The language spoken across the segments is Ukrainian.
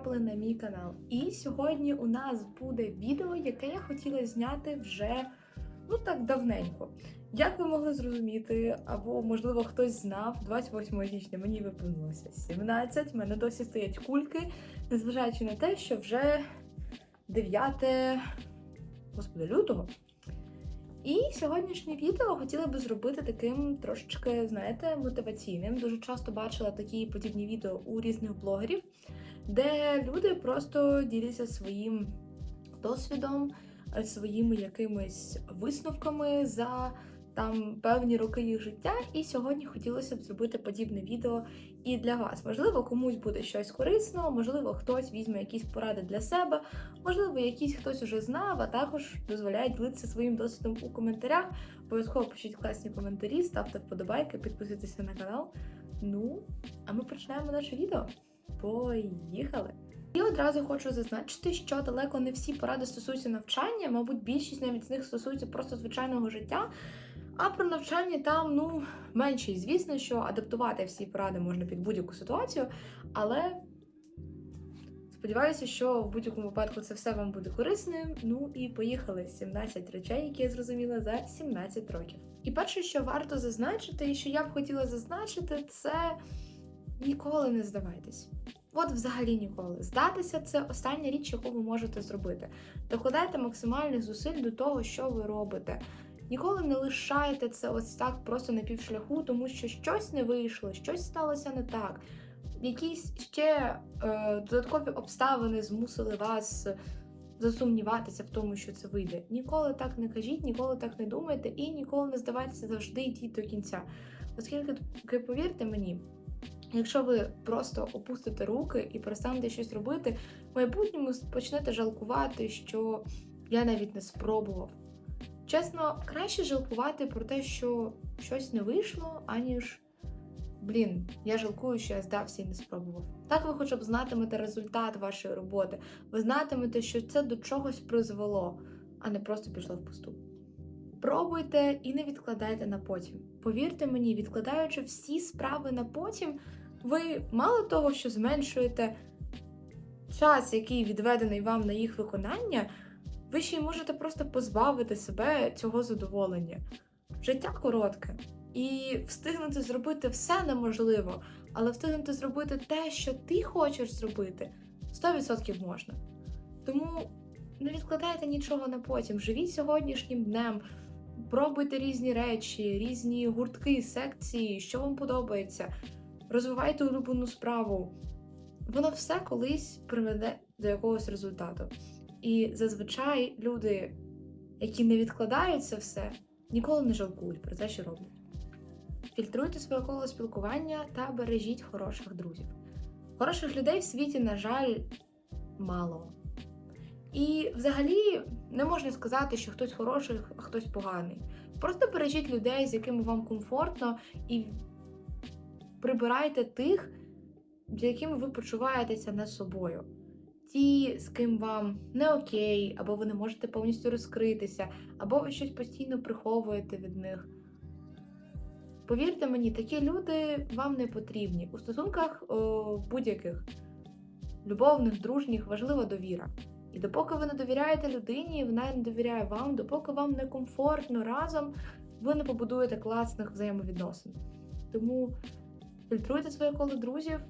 потрапили на мій канал. І сьогодні у нас буде відео, яке я хотіла зняти вже ну так давненько. Як ви могли зрозуміти, або можливо хтось знав, 28 січня мені виповнилося 17, в мене досі стоять кульки, незважаючи на те, що вже 9 господи, лютого. І сьогоднішнє відео хотіла би зробити таким трошечки, знаєте, мотиваційним. Дуже часто бачила такі подібні відео у різних блогерів, де люди просто діляться своїм досвідом, е, своїми якимись висновками за там певні роки їх життя. І сьогодні хотілося б зробити подібне відео і для вас. Можливо, комусь буде щось корисно, можливо, хтось візьме якісь поради для себе, можливо, якісь хтось уже знав, а також дозволяє ділитися своїм досвідом у коментарях. Обов'язково пишіть класні коментарі, ставте вподобайки, підписуйтеся на канал. Ну, а ми починаємо наше відео. Поїхали! І одразу хочу зазначити, що далеко не всі поради стосуються навчання, мабуть, більшість навіть з них стосується просто звичайного життя. А про навчання там ну менше. І звісно, що адаптувати всі поради можна під будь-яку ситуацію, але сподіваюся, що в будь-якому випадку це все вам буде корисним. Ну і поїхали 17 речей, які я зрозуміла за 17 років. І перше, що варто зазначити, і що я б хотіла зазначити, це ніколи не здавайтесь. От взагалі ніколи. Здатися це остання річ, яку ви можете зробити. Докладайте максимальних зусиль до того, що ви робите. Ніколи не лишайте це ось так просто на півшляху, тому що щось не вийшло, щось сталося не так. Якісь ще е, додаткові обставини змусили вас засумніватися в тому, що це вийде. Ніколи так не кажіть, ніколи так не думайте і ніколи не здавайтеся завжди йдіть до кінця. Оскільки, повірте мені, якщо ви просто опустите руки і перестанете щось робити, в майбутньому почнете жалкувати, що я навіть не спробував. Чесно, краще жалкувати про те, що щось не вийшло, аніж блін, я жалкую, що я здався і не спробував. Так ви хоча б знатимете результат вашої роботи, ви знатимете, що це до чогось призвело, а не просто пішло в пусту. Пробуйте і не відкладайте на потім. Повірте мені, відкладаючи всі справи на потім, ви мало того, що зменшуєте час, який відведений вам на їх виконання ви ще й можете просто позбавити себе цього задоволення. Життя коротке, і встигнути зробити все неможливо, але встигнути зробити те, що ти хочеш зробити, 100% можна. Тому не відкладайте нічого на потім. Живіть сьогоднішнім днем, пробуйте різні речі, різні гуртки, секції, що вам подобається. Розвивайте улюблену справу. Воно все колись приведе до якогось результату. І зазвичай люди, які не відкладають це все, ніколи не жалкують про те, що роблять. Фільтруйте своє коло спілкування та бережіть хороших друзів. Хороших людей в світі, на жаль, мало. І взагалі не можна сказати, що хтось хороший, а хтось поганий. Просто бережіть людей, з якими вам комфортно, і прибирайте тих, з якими ви почуваєтеся не собою ті, з ким вам не окей, або ви не можете повністю розкритися, або ви щось постійно приховуєте від них. Повірте мені, такі люди вам не потрібні. У стосунках будь-яких любовних, дружніх важлива довіра. І допоки ви не довіряєте людині, вона не довіряє вам, допоки вам некомфортно разом, ви не побудуєте класних взаємовідносин. Тому фільтруйте своє коло друзів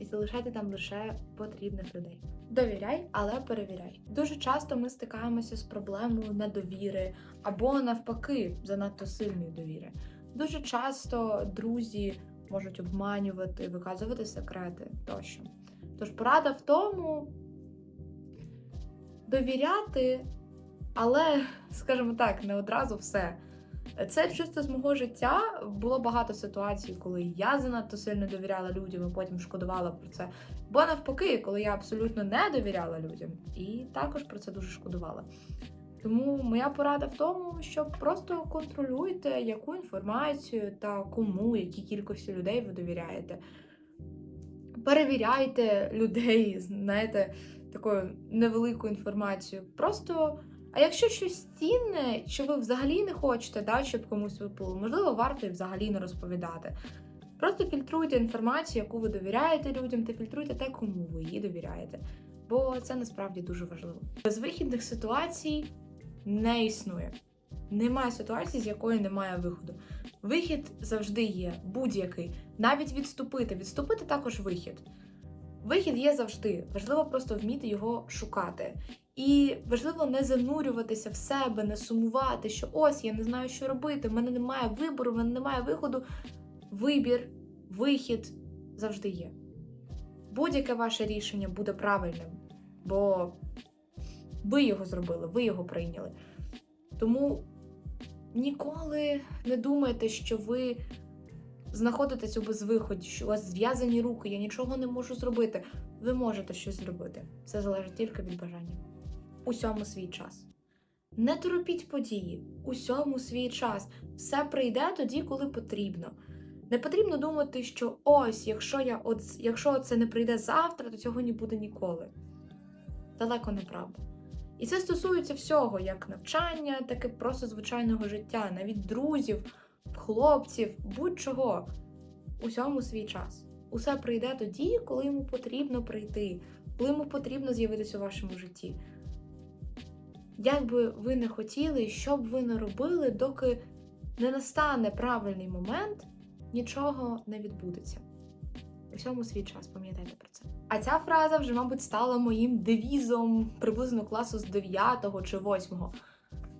і залишайте там лише потрібних людей. Довіряй, але перевіряй. Дуже часто ми стикаємося з проблемою недовіри або навпаки занадто сильної довіри. Дуже часто друзі можуть обманювати, виказувати секрети тощо. Тож порада в тому довіряти, але, скажімо так, не одразу все. Це чисто з мого життя було багато ситуацій, коли я занадто сильно довіряла людям, і потім шкодувала про це. Бо навпаки, коли я абсолютно не довіряла людям, і також про це дуже шкодувала. Тому моя порада в тому, що просто контролюйте, яку інформацію та кому, якій кількості людей ви довіряєте. Перевіряйте людей, знаєте, такою невеликою інформацією. Просто. А якщо щось цінне, що ви взагалі не хочете, да, щоб комусь випало, можливо, варто і взагалі не розповідати. Просто фільтруйте інформацію, яку ви довіряєте людям, та фільтруйте те, кому ви її довіряєте. Бо це насправді дуже важливо. Безвихідних ситуацій не існує. Немає ситуації, з якої немає виходу. Вихід завжди є, будь-який. Навіть відступити. Відступити також вихід. Вихід є завжди. Важливо просто вміти його шукати. І важливо не занурюватися в себе, не сумувати, що ось я не знаю, що робити, в мене немає вибору, в мене немає виходу. Вибір, вихід завжди є. Будь-яке ваше рішення буде правильним, бо ви його зробили, ви його прийняли. Тому ніколи не думайте, що ви знаходитесь у безвиході, що у вас зв'язані руки, я нічого не можу зробити. Ви можете щось зробити. Це залежить тільки від бажання. Усьому свій час. Не торопіть події, усьому свій час. Все прийде тоді, коли потрібно. Не потрібно думати, що ось, якщо я от, якщо це не прийде завтра, то цього не буде ніколи. Далеко не правда. І це стосується всього, як навчання, так і просто звичайного життя, навіть друзів, хлопців, будь-чого. Усьому свій час. Усе прийде тоді, коли йому потрібно прийти, коли йому потрібно з'явитися у вашому житті. Як би ви не хотіли, що б ви не робили, доки не настане правильний момент, нічого не відбудеться. Усьому свій час, пам'ятайте про це. А ця фраза вже, мабуть, стала моїм девізом приблизно класу з 9 чи 8.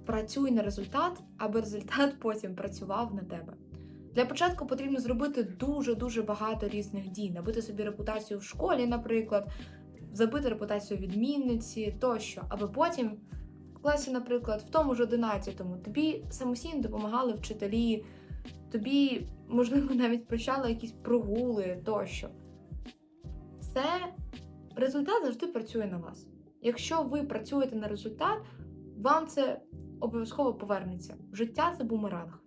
Працюй на результат, аби результат потім працював на тебе. Для початку потрібно зробити дуже-дуже багато різних дій, набити собі репутацію в школі, наприклад, забити репутацію відмінниці тощо, аби потім класі, наприклад, в тому ж 11-му тобі самостійно допомагали вчителі, тобі, можливо, навіть прощали якісь прогули тощо. Це результат завжди працює на вас. Якщо ви працюєте на результат, вам це обов'язково повернеться. Життя це бумеранг.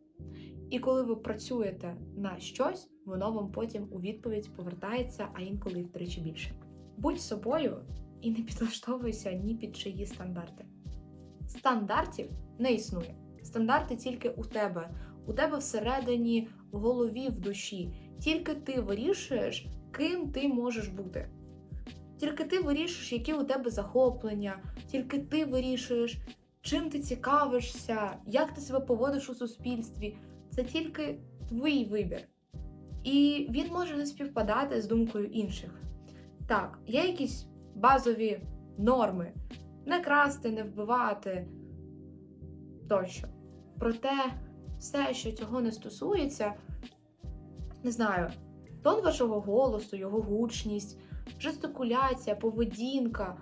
І коли ви працюєте на щось, воно вам потім у відповідь повертається, а інколи втричі більше. Будь собою і не підлаштовуйся ні під чиї стандарти. Стандартів не існує. Стандарти тільки у тебе, у тебе всередині, в голові, в душі. Тільки ти вирішуєш, ким ти можеш бути. Тільки ти вирішуєш, які у тебе захоплення, тільки ти вирішуєш, чим ти цікавишся, як ти себе поводиш у суспільстві. Це тільки твій вибір. І він може не співпадати з думкою інших. Так, є якісь базові норми: не красти, не вбивати тощо. Проте, все, що цього не стосується, не знаю, тон вашого голосу, його гучність, жестикуляція, поведінка,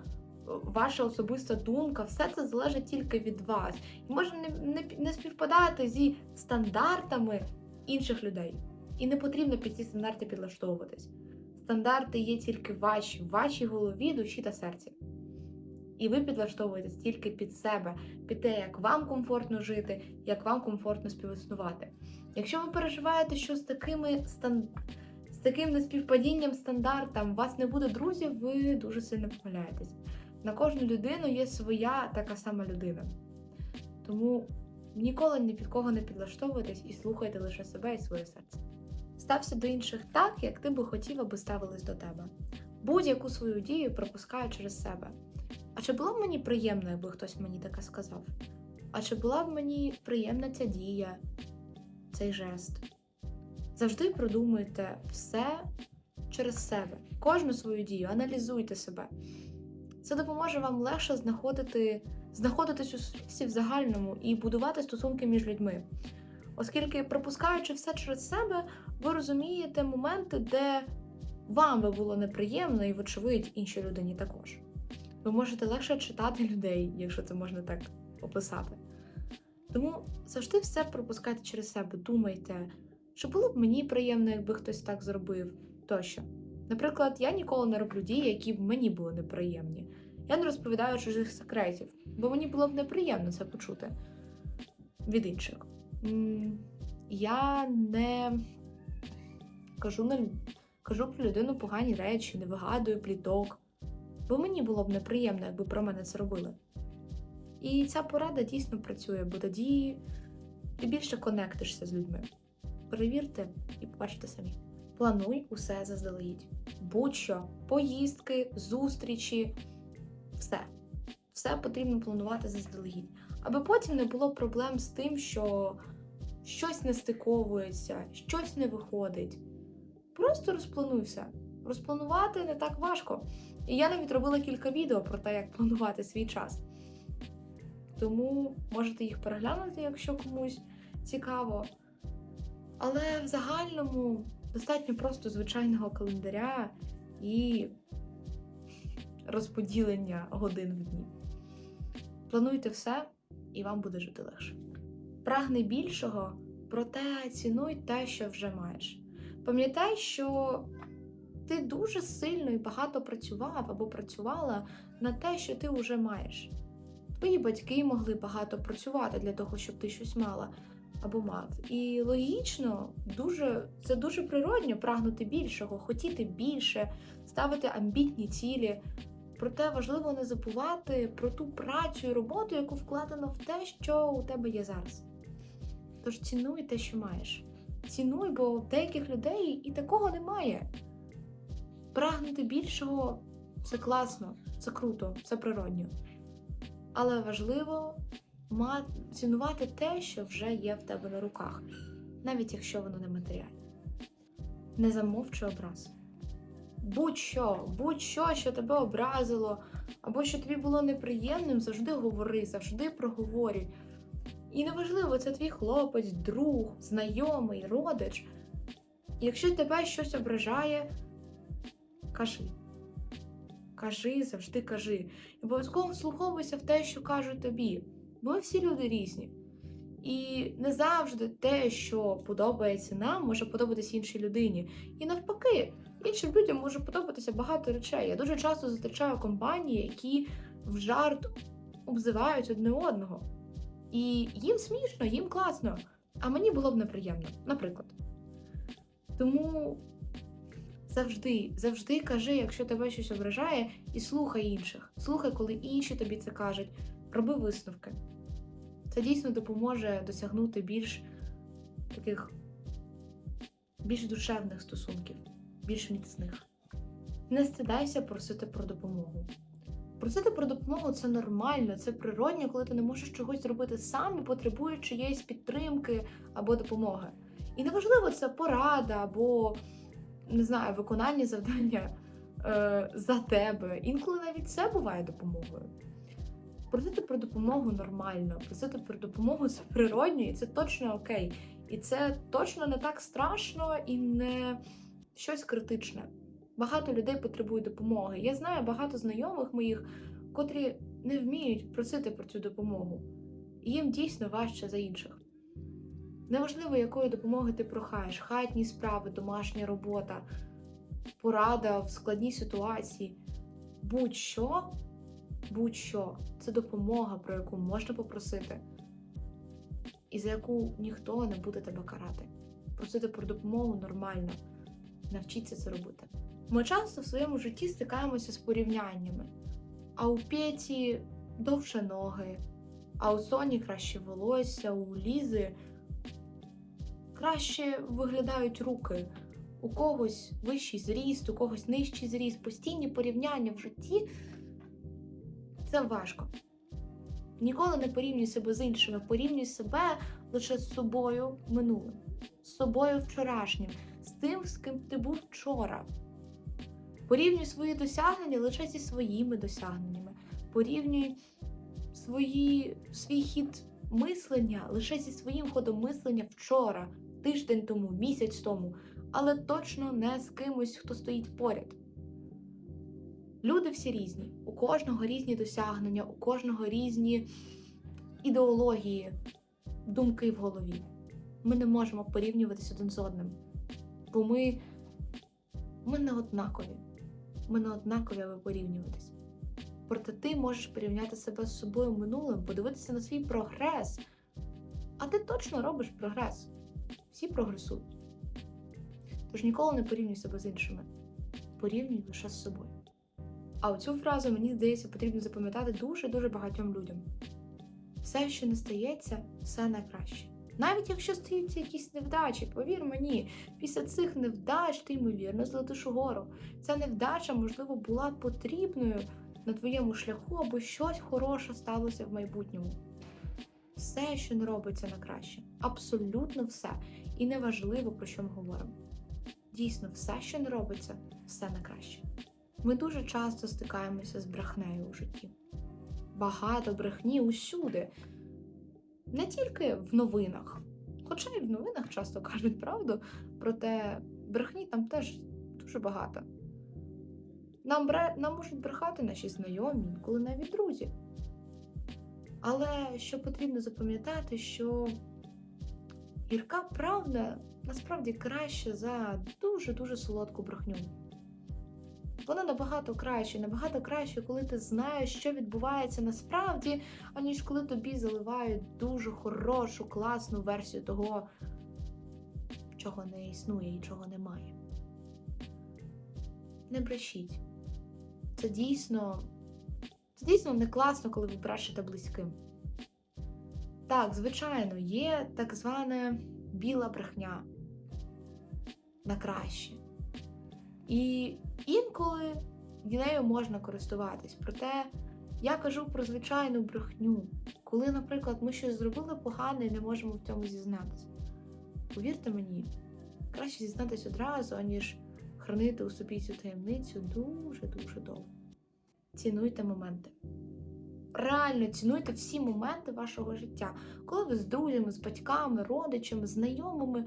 ваша особиста думка, все це залежить тільки від вас. І може не, не, не співпадати зі стандартами інших людей. І не потрібно під ці стандарти підлаштовуватись. Стандарти є тільки ваші, в вашій голові, душі та серці. І ви підлаштовуєтесь тільки під себе, під те, як вам комфортно жити, як вам комфортно співіснувати. Якщо ви переживаєте, що з такими стан... з таким неспівпадінням стандартам у вас не буде друзів, ви дуже сильно помиляєтесь. На кожну людину є своя така сама людина. Тому ніколи ні під кого не підлаштовуйтесь і слухайте лише себе і своє серце. Стався до інших так, як ти би хотів, аби ставились до тебе. Будь-яку свою дію пропускаю через себе. А чи було б мені приємно, якби хтось мені таке сказав? А чи була б мені приємна ця дія, цей жест? Завжди продумуйте все через себе, кожну свою дію, аналізуйте себе. Це допоможе вам легше знаходити, знаходитись у суспільстві в загальному і будувати стосунки між людьми. Оскільки, пропускаючи все через себе, ви розумієте моменти, де вам би було неприємно, і, вочевидь, іншій людині також. Ви можете легше читати людей, якщо це можна так описати. Тому завжди все пропускайте через себе, думайте, що було б мені приємно, якби хтось так зробив тощо. Наприклад, я ніколи не роблю дії, які б мені були неприємні. Я не розповідаю чужих секретів, бо мені було б неприємно це почути від інших. Я не кажу, на... кажу про людину погані речі, не вигадую пліток, бо мені було б неприємно, якби про мене це робили. І ця порада дійсно працює, бо тоді ти більше конектишся з людьми. Перевірте і побачите самі. Плануй усе заздалегідь. Будь-що, поїздки, зустрічі, все. Все потрібно планувати заздалегідь. Аби потім не було проблем з тим, що щось не стиковується, щось не виходить. Просто розплануй все. Розпланувати не так важко. І я навіть робила кілька відео про те, як планувати свій час. Тому можете їх переглянути, якщо комусь цікаво. Але в загальному достатньо просто звичайного календаря і розподілення годин в дні. Плануйте все, і вам буде жити легше. Прагни більшого, проте цінуй те, що вже маєш. Пам'ятай, що ти дуже сильно і багато працював або працювала на те, що ти вже маєш. Твої батьки могли багато працювати для того, щоб ти щось мала або мав. І логічно, дуже, це дуже природньо прагнути більшого, хотіти більше, ставити амбітні цілі. Проте важливо не забувати про ту працю і роботу, яку вкладено в те, що у тебе є зараз. Тож цінуй те, що маєш. Цінуй, бо деяких людей і такого немає. Прагнути більшого це класно, це круто, це природньо. Але важливо цінувати те, що вже є в тебе на руках, навіть якщо воно не матеріальне. Не замовчуй образ. Будь-що, будь-що, що тебе образило, або що тобі було неприємним, завжди говори, завжди проговорюй. І неважливо, це твій хлопець, друг, знайомий, родич. Якщо тебе щось ображає, кажи. Кажи, завжди кажи. І обов'язково вслуховуйся в те, що кажуть тобі. Бо всі люди різні. І не завжди те, що подобається нам, може подобатися іншій людині. І навпаки, іншим людям може подобатися багато речей. Я дуже часто зустрічаю компанії, які в жарт обзивають одне одного. І їм смішно, їм класно. А мені було б неприємно, наприклад. Тому завжди, завжди кажи, якщо тебе щось ображає, і слухай інших. Слухай, коли інші тобі це кажуть. Роби висновки. Це дійсно допоможе досягнути більш таких більш душевних стосунків, більш міцних. Не стидайся просити про допомогу. Просити про допомогу це нормально, це природньо, коли ти не можеш чогось зробити сам і чиєїсь підтримки або допомоги. І неважливо, це порада або не знаю, виконання завдання е, за тебе. Інколи навіть це буває допомогою. Просити про допомогу нормально, просити про допомогу це природньо, і це точно окей. І це точно не так страшно і не щось критичне. Багато людей потребують допомоги. Я знаю багато знайомих моїх, котрі не вміють просити про цю допомогу. І їм дійсно важче за інших. Неважливо, якої допомоги ти прохаєш, хатні справи, домашня робота, порада в складній ситуації. Будь-що, будь-що це допомога, про яку можна попросити, і за яку ніхто не буде тебе карати. Просити про допомогу нормально, навчіться це робити. Ми часто в своєму житті стикаємося з порівняннями. А у Петі довше ноги, а у Соні краще волосся, у Лізи краще виглядають руки. У когось вищий зріст, у когось нижчий зріст, постійні порівняння в житті це важко. Ніколи не порівнюй себе з іншими, порівнюй себе лише з собою минулим, з собою вчорашнім, з тим, з ким ти був вчора. Порівнюй свої досягнення лише зі своїми досягненнями. Порівнюй свої, свій хід мислення лише зі своїм ходом мислення вчора, тиждень тому, місяць тому, але точно не з кимось, хто стоїть поряд. Люди всі різні, у кожного різні досягнення, у кожного різні ідеології, думки в голові. Ми не можемо порівнюватися один з одним, бо ми, ми не однакові. Ми не однакові, аби порівнюватися. Проте ти можеш порівняти себе з собою минулим, подивитися на свій прогрес. А ти точно робиш прогрес. Всі прогресують. Тож ніколи не порівнюй себе з іншими. Порівнюй лише з собою. А оцю фразу, мені здається, потрібно запам'ятати дуже-дуже багатьом людям. Все, що не стається, все найкраще. Навіть якщо стаються якісь невдачі, повір мені, після цих невдач ти ймовірно злетиш угору. Ця невдача, можливо, була потрібною на твоєму шляху, або щось хороше сталося в майбутньому. Все, що не робиться на краще, абсолютно все. І неважливо, про що ми говоримо. Дійсно, все, що не робиться, все на краще. Ми дуже часто стикаємося з брехнею у житті. Багато брехні усюди, не тільки в новинах, хоча й в новинах часто кажуть правду, проте брехні там теж дуже багато. Нам, бре... Нам можуть брехати наші знайомі, інколи навіть друзі. Але що потрібно запам'ятати, що гірка правда насправді краще за дуже-дуже солодку брехню. Вона набагато краще, набагато краще, коли ти знаєш, що відбувається насправді, аніж коли тобі заливають дуже хорошу, класну версію того, чого не існує і чого немає. Не брешіть. Це дійсно. Це дійсно не класно, коли ви брешете близьким. Так, звичайно, є так звана біла брехня на краще. І інколи нею можна користуватись. Проте я кажу про звичайну брехню, коли, наприклад, ми щось зробили погане і не можемо в цьому зізнатися. Повірте мені, краще зізнатися одразу, аніж хранити у собі цю таємницю дуже-дуже довго. Цінуйте моменти. Реально цінуйте всі моменти вашого життя, коли ви з друзями, з батьками, родичами, знайомими,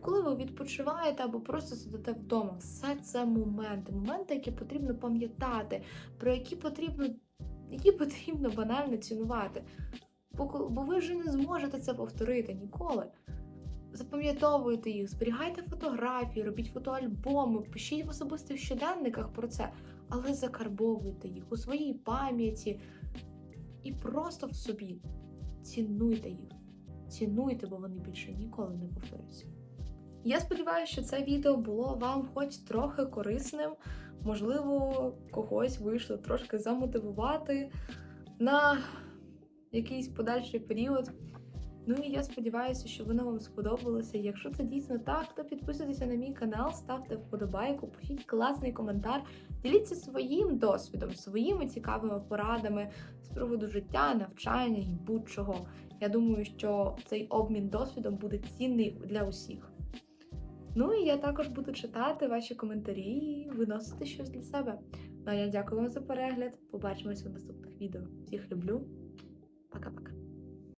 коли ви відпочиваєте або просто сидите вдома. Все це моменти, моменти, які потрібно пам'ятати, про які потрібно, які потрібно банально цінувати. Бо, бо ви вже не зможете це повторити ніколи. Запам'ятовуйте їх, зберігайте фотографії, робіть фотоальбоми, пишіть в особистих щоденниках про це, але закарбовуйте їх у своїй пам'яті і просто в собі. Цінуйте їх. Цінуйте, бо вони більше ніколи не повторюються. Я сподіваюся, що це відео було вам хоч трохи корисним. Можливо, когось вийшло трошки замотивувати на якийсь подальший період. Ну і я сподіваюся, що воно вам сподобалося. Якщо це дійсно так, то підписуйтеся на мій канал, ставте вподобайку, пишіть класний коментар, діліться своїм досвідом, своїми цікавими порадами з приводу життя, навчання і будь-чого. Я думаю, що цей обмін досвідом буде цінний для усіх. Ну і я також буду читати ваші коментарі і виносити щось для себе. Ну а я дякую вам за перегляд. Побачимось у наступних відео. Всіх люблю. Пока-пока.